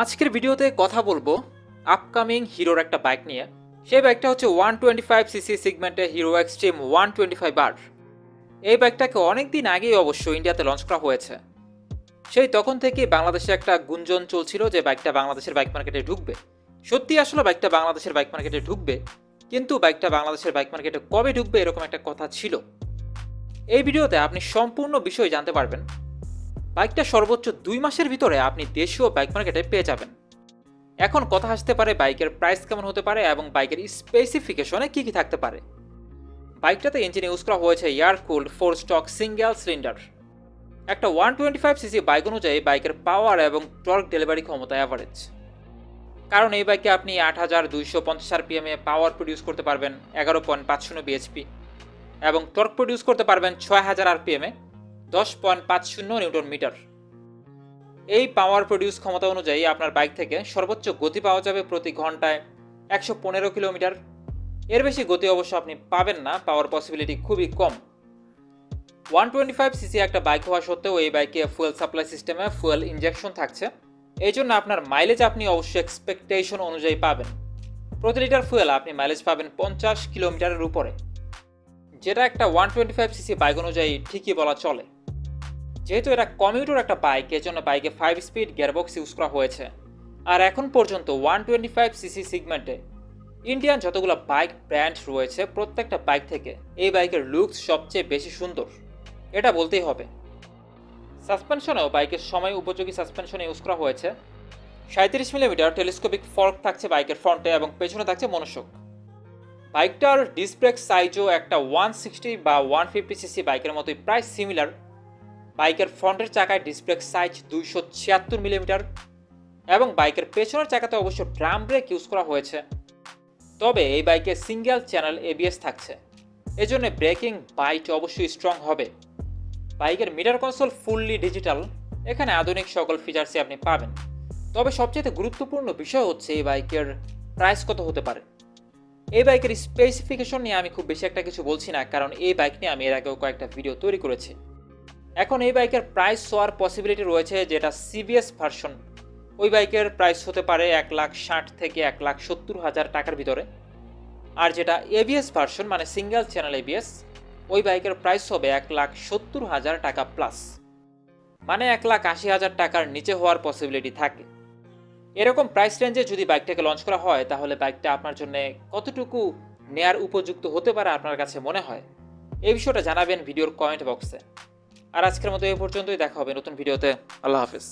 আজকের ভিডিওতে কথা বলব আপকামিং হিরোর একটা বাইক নিয়ে। সেই বাইকটা হচ্ছে one twenty five CC সিগমেন্টে Hero Xtreme one twenty five আর এই বাইকটাকে অনেক দিন আগেই অবশ্য ইন্ডিয়াতে লঞ্চ করা হয়েছে। সেই তখন থেকে বাংলাদেশে একটা গুঞ্জন চলছিল যে বাইকটা বাংলাদেশের বাইক মার্কেটে ঢুকবে। সত্যি আসলে বাইকটা বাংলাদেশের বাইক মার্কেটে ঢুকবে, কিন্তু বাইকটা বাংলাদেশের বাইক মার্কেটে কবে ঢুকবে এরকম একটা কথা ছিল। এই ভিডিওতে আপনি সম্পূর্ণ বিষয় জানতে পারবেন। বাইকটা সর্বোচ্চ দুই মাসের ভিতরে আপনি দেশীয় বাইক মার্কেটে পেয়ে যাবেন। এখন কথা আসতে পারে বাইকের প্রাইস কেমন হতে পারে এবং বাইকের স্পেসিফিকেশনে কী কী থাকতে পারে। বাইকটাতে ইঞ্জিন ইউজ করা হয়েছে air cooled four stroke single cylinder একটা one twenty five CC bike অনুযায়ী বাইকের পাওয়ার এবং টর্ক ডেলিভারি ক্ষমতা অ্যাভারেজ কারণ এই বাইকে আপনি আট হাজার দুইশো পঞ্চাশ আর আরপিএমে পাওয়ার প্রডিউস করতে পারবেন, এগারো পয়েন্ট পাঁচ শূন্য বিএচপি এবং টর্ক প্রডিউস করতে পারবেন ছয় হাজার আর আরপিএমে দশ পয়েন্ট পাঁচ শূন্য নিউটন মিটার। এই পাওয়ার প্রডিউস ক্ষমতা অনুযায়ী আপনার বাইক থেকে সর্বোচ্চ গতি পাওয়া যাবে প্রতি ঘন্টায় একশো পনেরো কিলোমিটার। এর বেশি গতি অবশ্য আপনি পাবেন না পাওয়ার পসিবিলিটি খুবই কম। ওয়ান টোয়েন্টি ফাইভ সিসি একটা বাইক হওয়া সত্ত্বেও এই বাইকে ফুয়েল সাপ্লাই সিস্টেমে ফুয়েল ইঞ্জেকশন থাকছে। এই জন্য আপনার মাইলেজ আপনি অবশ্যই এক্সপেকটেশন অনুযায়ী পাবেন। প্রতি লিটার ফুয়েল আপনি মাইলেজ পাবেন পঞ্চাশ কিলোমিটারের উপরে। যেটা একটা one twenty five CC bike অনুযায়ী ঠিকই বলা চলে। যেহেতু এটা কমিউটার একটা বাইক এজন্য বাইকে ফাইভ স্পিড গিয়ারবক্স ইউজ করা হয়েছে। আর এখন পর্যন্ত ওয়ান টোয়েন্টি ফাইভ সিসি সিগমেন্টে ইন্ডিয়ান যতগুলো বাইক ব্র্যান্ড রয়েছে, প্রত্যেকটা বাইক থেকে এই বাইকের লুকস সবচেয়ে বেশি সুন্দর। এটা বলতেই হবে। সাসপেনশনেও বাইকের সময় উপযোগী সাসপেনশন ইউজ করা হয়েছে। সাঁত্রিশ মিলিমিটার টেলিস্কোপিক ফর্ক থাকছে বাইকের ফ্রন্টে এবং পেছনে থাকছে মনোশক বাইকটার ডিসব্রেক সাইজও একটা ওয়ান সিক্সটি বা ওয়ান ফিফটি সিসি বাইকের মতোই, প্রায় সিমিলার বাইকের ফ্রন্টের চাকায় ডিসপ্লে সাইজ দুইশো ছিয়াত্তর মিলিমিটার এবং বাইকের পেছনের চাকাতে অবশ্য ড্রাম ব্রেক ইউজ করা হয়েছে। তবে এই বাইকে সিঙ্গেল চ্যানেল এবিএস থাকছে। এজন্য ব্রেকিং বাইট অবশ্যই স্ট্রং হবে। বাইকের মিটার কনসোল ফুললি ডিজিটাল এখানে আধুনিক সকল ফিচার্সই আপনি পাবেন। তবে সবচেয়ে গুরুত্বপূর্ণ বিষয় হচ্ছে এই বাইকের প্রাইস কত হতে পারে। এই বাইকের স্পেসিফিকেশন নিয়ে আমি খুব বেশি একটা কিছু বলছি না, কারণ এই বাইক নিয়ে আমি এর আগেও কয়েকটা ভিডিও তৈরি করেছি। এখন এই বাইকের প্রাইস হওয়ার পসিবিলিটি রয়েছে যেটা সিবিএস ভার্সন ওই বাইকের প্রাইস হতে পারে এক লাখ ষাট থেকে এক লাখ সত্তর হাজার টাকার ভিতরে। আর যেটা এবিএস ভার্সন মানে সিঙ্গেল চ্যানেল এবিএস ওই বাইকের প্রাইস হবে এক লাখ সত্তর হাজার টাকা প্লাস মানে এক লাখ আশি হাজার টাকার নিচে হওয়ার পসিবিলিটি থাকে। এরকম প্রাইস রেঞ্জে যদি বাইকটাকে লঞ্চ করা হয়, তাহলে বাইকটা আপনার জন্য কতটুকু নেয়ার উপযুক্ত হতে পারে আপনার কাছে মনে হয়? এই বিষয়টা জানাবেন ভিডিওর কমেন্ট বক্সে আর আজকের মতো এই পর্যন্তই দেখা হবে নতুন ভিডিওতে। আল্লাহ হাফিজ।